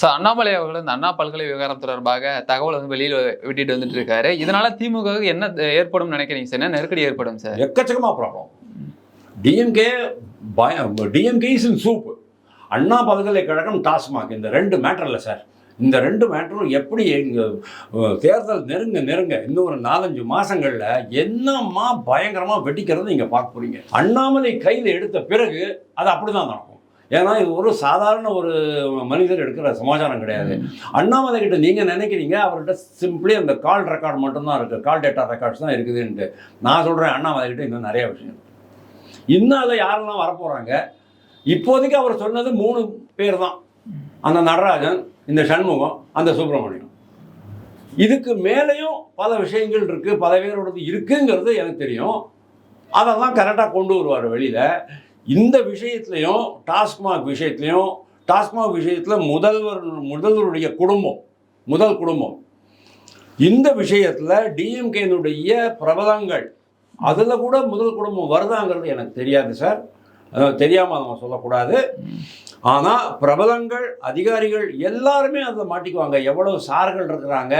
Sir Annamalai அவர்கள் இந்த அண்ணா பல்கலை விவகாரம் தொடர்பாக தகவல் வந்து வெளியில் விட்டுட்டு வந்துட்டு இருக்காரு இதனால திமுக என்ன ஏற்படும் நினைக்கிறீங்க சார்? என்ன நெருக்கடி ஏற்படும் சார்? எக்கச்சக்கமாக problem DMK DMK is in soup Anna பல்கலைக்கழகம் டாஸ்மாக். இந்த ரெண்டு மேட்டரில் சார். இந்த ரெண்டு மேட்டரும் எப்படி எங்க தேர்தல் நெருங்க நெருங்க இன்னும் ஒரு நாலஞ்சு மாசங்கள்ல என்னம்மா பயங்கரமா வெடிக்கிறது நீங்க பார்க்க போறீங்க. அண்ணாமலை கையில் எடுத்த பிறகு அது அப்படிதான் நடக்கும். ஏன்னா இது ஒரு சாதாரண ஒரு மனிதர் எடுக்கிற சமாச்சாரம் கிடையாது. அண்ணாமலை கிட்ட நீங்க நினைக்கிறீங்க அவர்கிட்ட சிம்பிளி அந்த கால் ரெக்கார்டு மட்டும்தான் இருக்கு. கால் டேட்டா ரெக்கார்ட்ஸ் தான் இருக்குதுன்ட்டு. நான் சொல்றேன் அண்ணாமலை கிட்ட இன்னும் நிறைய விஷயம். இன்னும் அதில் யாரெல்லாம் வரப்போறாங்க? இப்போதைக்கு அவர் சொன்னது மூணு பேர் தான். அந்த நடராஜன் இந்த சண்முகம் அந்த சுப்பிரமணியம். இதுக்கு மேலேயும் பல விஷயங்கள் இருக்கு பல பேரோடது இருக்குங்கிறது எனக்கு தெரியும். அதெல்லாம் கரெக்டாக கொண்டு வருவார் வெளியில. இந்த விஷயத்துலையும் டாஸ்மாக் விஷயத்துலையும் டாஸ்மாக் விஷயத்தில் முதல்வர் முதல்வருடைய குடும்பம் முதல் குடும்பம். இந்த விஷயத்தில் டிஎம்கேனுடைய பிரபலங்கள் அதில் கூட முதல் குடும்பம் வருதாங்கிறது எனக்கு தெரியாது சார் தெரியாமல் நம்ம சொல்லக்கூடாது. ஆனால் பிரபலங்கள் அதிகாரிகள் எல்லாருமே அதில் மாட்டிக்குவாங்க. எவ்வளவு சார்கள் இருக்கிறாங்க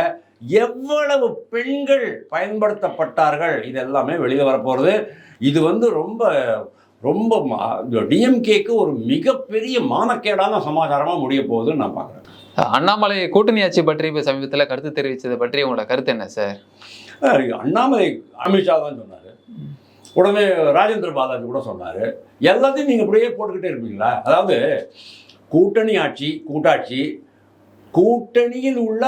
எவ்வளவு பெண்கள் பயன்படுத்தப்பட்டார்கள் இது எல்லாமே வெளியில் வரப்போகிறது இது வந்து ரொம்ப ரொம்ப டிஎம்கேக்கு ஒரு மிகப்பெரிய மானக்கேடான சமாச்சாரமாக முடிய போகுதுன்னு நான் பார்க்குறேன். அண்ணாமலை கூட்டணி ஆட்சி பற்றி இப்போ சமீபத்தில் கருத்து தெரிவித்ததை பற்றி உங்களோட கருத்து என்ன சார்? அண்ணாமலை அமித்ஷா தான் சொன்னார். உடனே ராஜேந்திர பாலாஜி கூட சொன்னார். எல்லாத்தையும் நீங்கள் இப்படியே போட்டுக்கிட்டே இருப்பீங்களா? அதாவது கூட்டணி ஆட்சி கூட்டாட்சி கூட்டணியில் உள்ள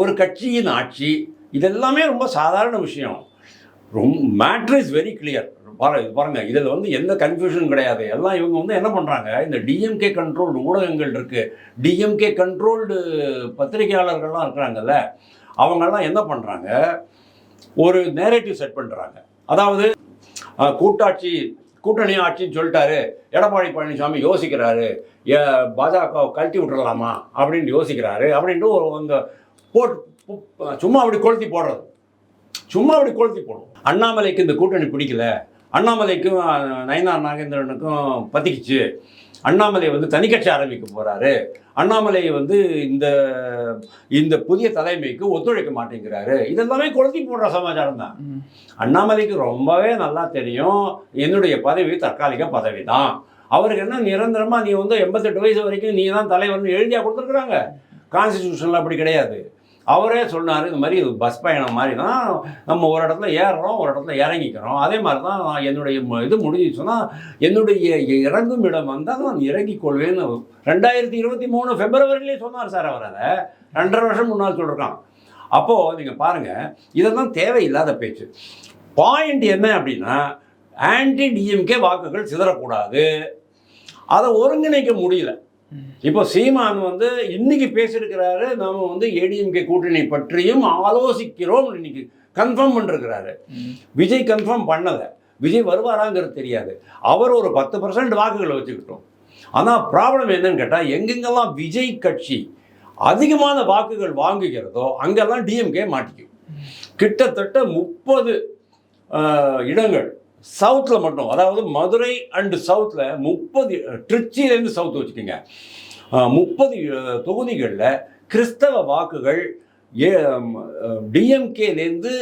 ஒரு கட்சியின் ஆட்சி இதெல்லாமே ரொம்ப சாதாரண விஷயம். ரொம்ப மேட்ரு இஸ் வெரி கிளியர் பாருங்க பாருங்க இதில் வந்து எந்த கன்ஃபியூஷனும் கிடையாது. எல்லாம் இவங்க வந்து என்ன பண்ணுறாங்க இந்த டிஎம்கே கண்ட்ரோல்டு ஊடகங்கள் இருக்குது டிஎம்கே கண்ட்ரோல்டு பத்திரிகையாளர்கள்லாம் இருக்கிறாங்கல்ல அவங்கெல்லாம் என்ன பண்ணுறாங்க ஒரு நேரேட்டிவ் செட் பண்ணுறாங்க அதாவது கூட்டாட்சி கூட்டணி ஆட்சின்னு சொல்லிட்டாரு. எடப்பாடி பழனிசாமி யோசிக்கிறாரு. ஏ, பாஜக கழட்டி விட்டுறலாமா அப்படின்னு யோசிக்கிறாரு. அப்படின்ட்டு ஒரு அந்த போட் சும்மா அப்படி கொளுத்தி போடுறது. சும்மா அப்படி கொளுத்தி போடும் அண்ணாமலைக்கு இந்த கூட்டணி பிடிக்கல. அண்ணாமலைக்கும் நயினார் நாகேந்திரனுக்கும் பத்திக்கிச்சு. அண்ணாமலை வந்து தனிக்கட்சி ஆரம்பிக்க போறாரு. அண்ணாமலை வந்து இந்த இந்த புதிய தலைமைக்கு ஒத்துழைக்க மாட்டேங்கிறாரு. இதெல்லாமே கொளுத்தி போடுற சமாச்சாரம் தான். அண்ணாமலைக்கு ரொம்பவே நல்லா தெரியும். என்னுடைய பதவி தற்காலிக பதவி தான். அவருக்கு என்ன நிரந்தரமா நீ வந்து எண்பத்தெட்டு வயசு வரைக்கும் நீ தான் தலைவர்னு எழுதியா கொடுத்துருக்குறாங்க. கான்ஸ்டிடியூஷனில் அப்படி கிடையாது. அவரே சொன்னார் இந்த மாதிரி பஸ் பயணம் மாதிரி தான் நம்ம ஒரு இடத்துல ஏறுறோம் ஒரு இடத்துல இறங்கிக்கிறோம். அதே மாதிரி தான் நான் என்னுடைய இது முடிஞ்சிச்சுன்னா என்னுடைய இறங்கும் இடம் வந்தால் நான் இறங்கிக் கொள்வேன்னு ரெண்டாயிரத்தி இருபத்தி மூணு பிப்ரவரிலே சொன்னார் சார் அவர் அதை. ரெண்டரை வருஷம் முன்னால் சொல்லியிருக்கான் அப்போது நீங்கள் பாருங்கள் இதெல்லாம் தேவையில்லாத பேச்சு. பாயிண்ட் என்ன அப்படின்னா ஆன்டி டிஎம்கே வாக்குகள் சிதறக்கூடாது. அதை ஒருங்கிணைக்க முடியல. இப்போ சீமான் வந்து இன்னைக்கு பேசியிருக்கிறாரு நாம வந்து ஏடிஎம்கே கூட்டணி பற்றியும் ஆலோசிக்கிறோம் இன்னைக்கு. கன்ஃபார்ம் பண்ணிருக்கிறாரு. விஜய் கன்ஃபார்ம் பண்ணலை. விஜய் வருவாராங்கிறது தெரியாது. அவர் ஒரு பத்து பர்சன்ட் வாக்குகளை வச்சுக்கிட்டோம். ஆனால் ப்ராப்ளம் என்னன்னு கேட்டால் எங்கெங்கெல்லாம் விஜய் கட்சி அதிகமான வாக்குகள் வாங்குகிறதோ அங்கெல்லாம் டிஎம்கே மாட்டிக்கும் கிட்டத்தட்ட முப்பது இடங்கள் சவுத்தில் மட்டும் அதாவது மதுரை அண்டு சவுத்தில் முப்பது திருச்சியிலேருந்து சவுத் வச்சுக்கோங்க. முப்பது தொகுதிகளில் கிறிஸ்தவ வாக்குகள் ஏ டிஎம்கேலேருந்து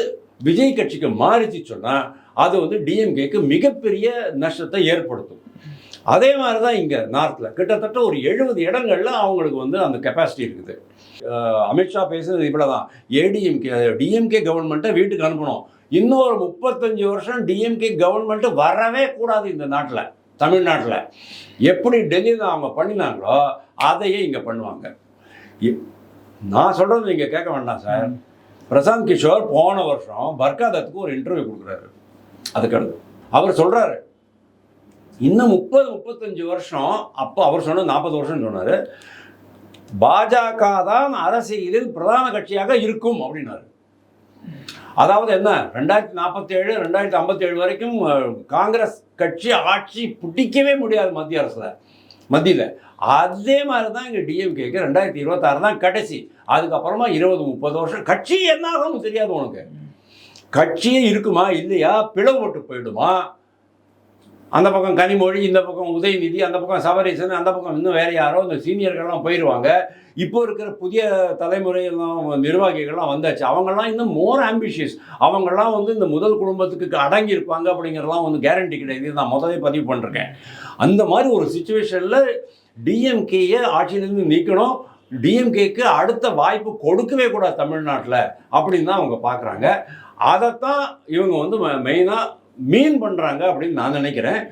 விஜய் கட்சிக்கு மாறிச்சு சொன்னால் அது வந்து டிஎம்கேக்கு மிகப்பெரிய நஷ்டத்தை ஏற்படுத்தும். அதே மாதிரி தான் இங்கே நார்த்தில் கிட்டத்தட்ட ஒரு எழுபது இடங்கள்ல அவங்களுக்கு வந்து அந்த கெப்பாசிட்டி இருக்குது. அமித்ஷா பேசுறது இவ்வளோ தான் ஏடிஎம்கே டிஎம்கே கவர்மெண்ட்டை வீட்டுக்கு அனுப்பணும். இன்னொரு முப்பத்தஞ்சு வருஷம் டிஎம்கே கவர்மெண்ட்டு வரவே கூடாது இந்த நாட்டில் தமிழ்நாட்டில். எப்படி டெல்லியில் அவங்க பண்ணினாங்களோ அதையே இங்கே பண்ணுவாங்க. நான் சொல்கிறது நீங்கள் கேட்க வேண்டாம் சார். பிரசாந்த் கிஷோர் போன வருஷம் பர்காதத்துக்கு ஒரு இன்டர்வியூ கொடுக்குறாரு. அதுக்கடுத்து அவர் சொல்கிறாரு இன்னும் முப்பது முப்பத்தஞ்சு வருஷம் அப்போ அவர் சொன்னது நாற்பது வருஷம் சொன்னார். பாஜக தான் அரசியலில் பிரதான கட்சியாக இருக்கும் அப்படின்னாரு. அதாவது என்ன? ரெண்டாயிரத்தி நாற்பத்தி ஏழு ரெண்டாயிரத்தி ஐம்பத்தி ஏழு வரைக்கும் காங்கிரஸ் கட்சி ஆட்சி பிடிக்கவே முடியாது மத்திய அரசில். மத்தியில். அதே மாதிரி தான் இங்கே டிஎம்கேக்கு ரெண்டாயிரத்தி இருபத்தாறு தான் கடைசி. அதுக்கப்புறமா இருபது முப்பது வருஷம். கட்சி என்ன ஆகும் தெரியாது உனக்கு. கட்சியே இருக்குமா? இல்லையா? பிளவுபட்டு போயிடுமா? அந்த பக்கம் கனிமொழி இந்த பக்கம் உதயநிதி அந்த பக்கம் சபரீசன் அந்த பக்கம் இன்னும் வேற யாரோ இந்த சீனியர்கள்லாம் போயிடுவாங்க இப்போ இருக்கிற புதிய தலைமுறையெல்லாம் நிர்வாகிகள்லாம் வந்தாச்சு. அவங்கெல்லாம் இன்னும் மோர் ஆம்பிஷியஸ் அவங்கெல்லாம் வந்து இந்த முதல் குடும்பத்துக்கு அடங்கி இருப்பாங்க அப்படிங்கிறதெல்லாம் வந்து கேரண்டி கிடையாது. நான் முதலே பதிவு பண்ணிருக்கேன் அந்த மாதிரி ஒரு சுச்சுவேஷனில் டிஎம்கேயை ஆட்சியிலேருந்து நீக்கணும். டிஎம்கேக்கு அடுத்த வாய்ப்பு கொடுக்கவே கூடாது தமிழ்நாட்டில் அப்படின்னு தான் அவங்க பார்க்குறாங்க. அதைத்தான் இவங்க வந்து மெயினாக மீன் பண்ணுறாங்க அப்படின்னு நான் நினைக்கிறேன்.